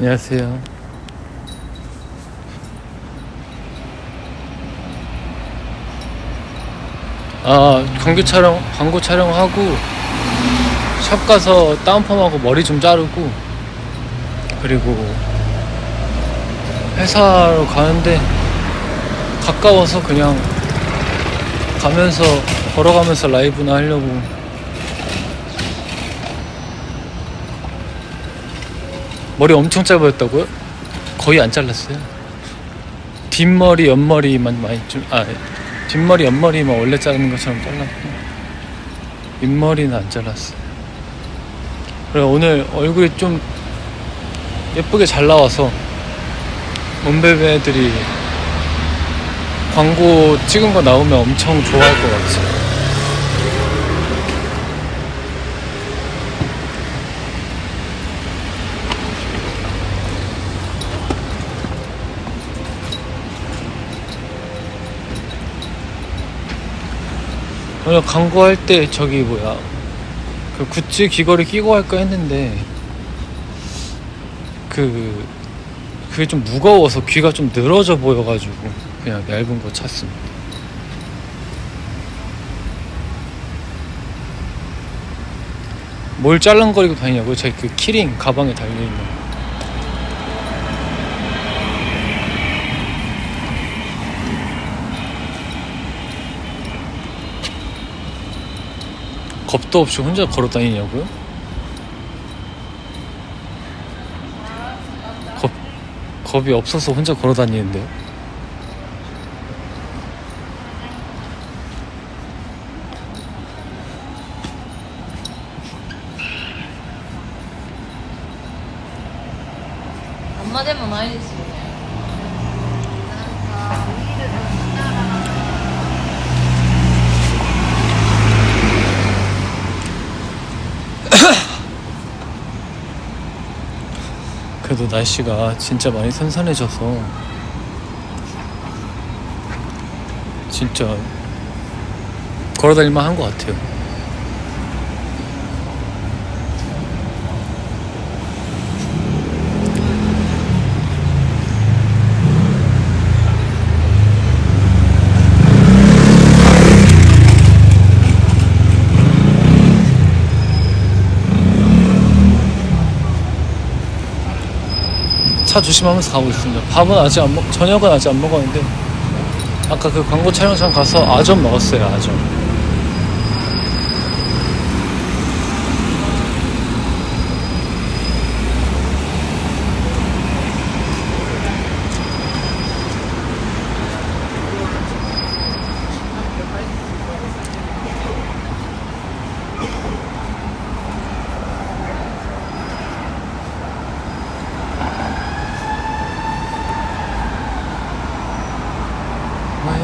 안녕하세요. 아, 광고 촬영, 광고 촬영하고, 샵 가서 다운펌하고 머리 좀 자르고, 그리고 회사로 가는데, 가까워서 그냥 가면서, 걸어가면서 라이브나 하려고. 머리 엄청 짧았다고요? 거의 안 잘랐어요. 뒷머리, 옆머리만 많이 좀, 아, 뒷머리, 옆머리만 원래 자르는 것처럼 잘랐고, 윗머리는 안 잘랐어요. 그래, 오늘 얼굴이 좀 예쁘게 잘 나와서, 몸베베들이 광고 찍은 거 나오면 엄청 좋아할 것 같아요. 오늘 광고할 때 저기 뭐야 그 굿즈 귀걸이 끼고 할까 했는데 그 그게 좀 무거워서 귀가 좀 늘어져 보여가지고 그냥 얇은 거 찼습니다. 뭘 짤랑거리고 다니냐고요? 제 그 키링 가방에 달려있는 겁도 없이 혼자 걸어다니냐고요? 겁, 겁이 없어서 혼자 걸어다니는데 엄마 되면 많이 드시 그래도 날씨가 진짜 많이 선선해져서 진짜 걸어다닐만 한 것 같아요. 차 조심하면서 가고 있습니다. 밥은 아직 안 먹, 저녁은 아직 안 먹었는데 아까 그 광고 촬영장 가서 아점 먹었어요. 아점. 왜? 왜?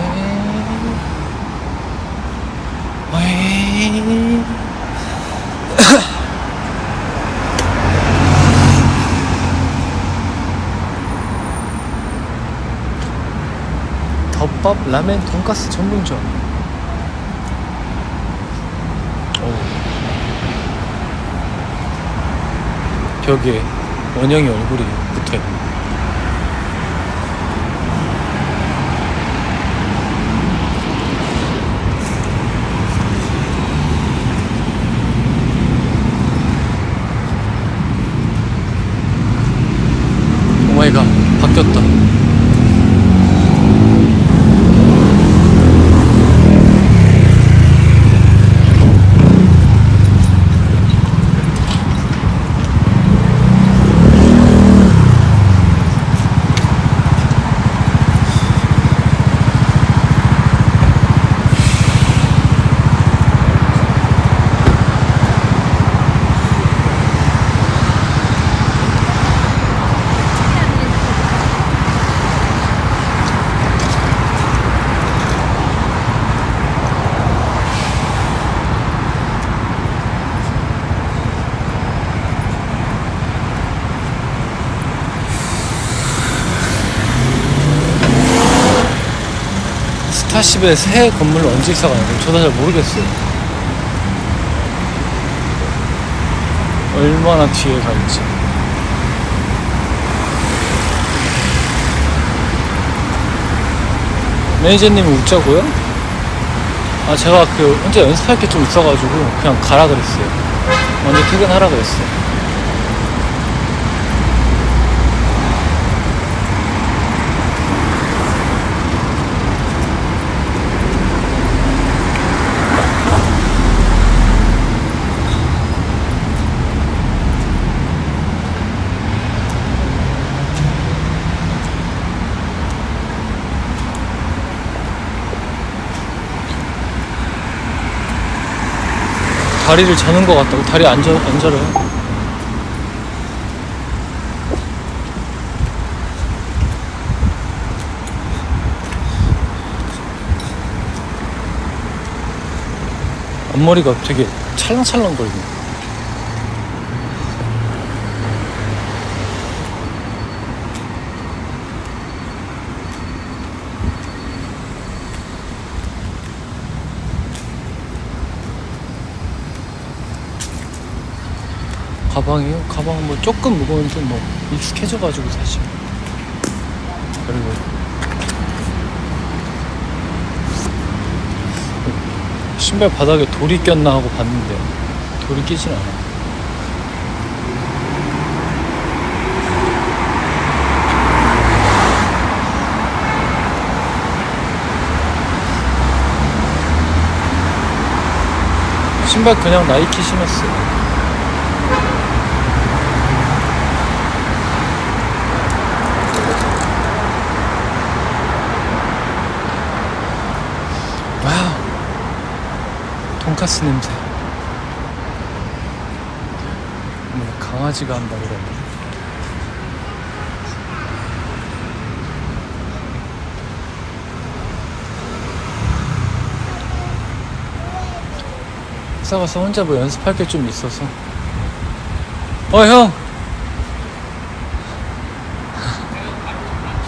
덮밥 라멘 돈가스 전문점. 오. 벽에 원영이 얼굴이 붙어 있네. ちょっと。 40에 새 건물을 언제 이사 가는지 저도 잘 모르겠어요. 얼마나 뒤에 갈지. 매니저님이 웃자고요? 아, 제가 그 혼자 연습할 게 좀 있어가지고 그냥 가라 그랬어요. 먼저 퇴근하라 그랬어요. 다리를 저는 것 같다고 다리 안, 저, 안 저려요. 앞머리가 되게 찰랑찰랑 거리네. 가방이요? 가방 뭐 조금 무거운데 뭐 익숙해져가지고 사실. 그리고 신발 바닥에 돌이 꼈나 하고 봤는데 돌이 끼진 않아. 신발 그냥 나이키 신었어요. 돈까스 냄새. 뭐 강아지가 한다 그러네. 회사 가서 혼자 뭐 연습할 게 좀 있어서. 어, 형!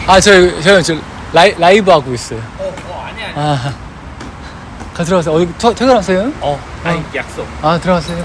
아, 저, 저, 저, 라이, 라이브 하고 있어요. 어, 어, 아니야, 아니야. 아. 가 들어가세요. 어디 퇴- 퇴근하세요? 어, 아니, 약속. 아, 들어가세요.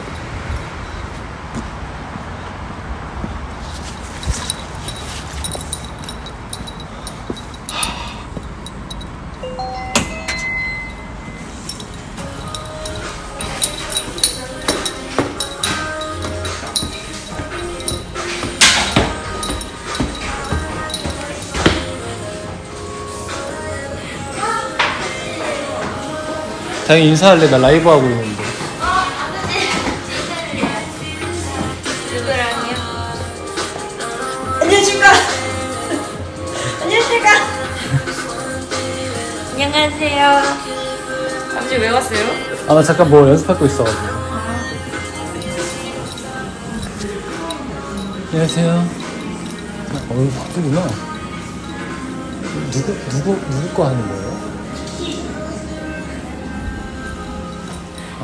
당연히 인사할래. 나 라이브 하고 있는데. 누구랑요? 안녕하십니까. 안녕하십니까. 안녕하세요. 잠시 왜 왔어요? 아, 나 잠깐 뭐 연습할 거 있어가지고. 안녕하세요. 어, 바쁘구나. 누구, 누구, 누구 거 하는 거예요?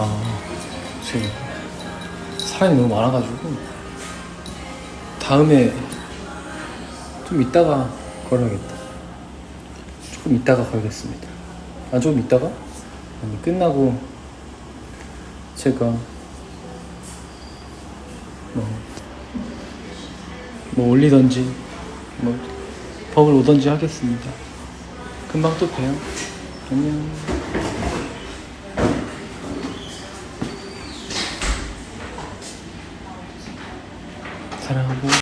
아, 지금 사람이 너무 많아가지고. 다음에 좀 이따가 걸어야겠다. 조금 이따가 걸겠습니다. 아, 조금 이따가? 아니, 끝나고 제가 뭐, 뭐 올리던지 뭐 버글 오던지 하겠습니다. 금방 또 봬요. 안녕. 사랑하고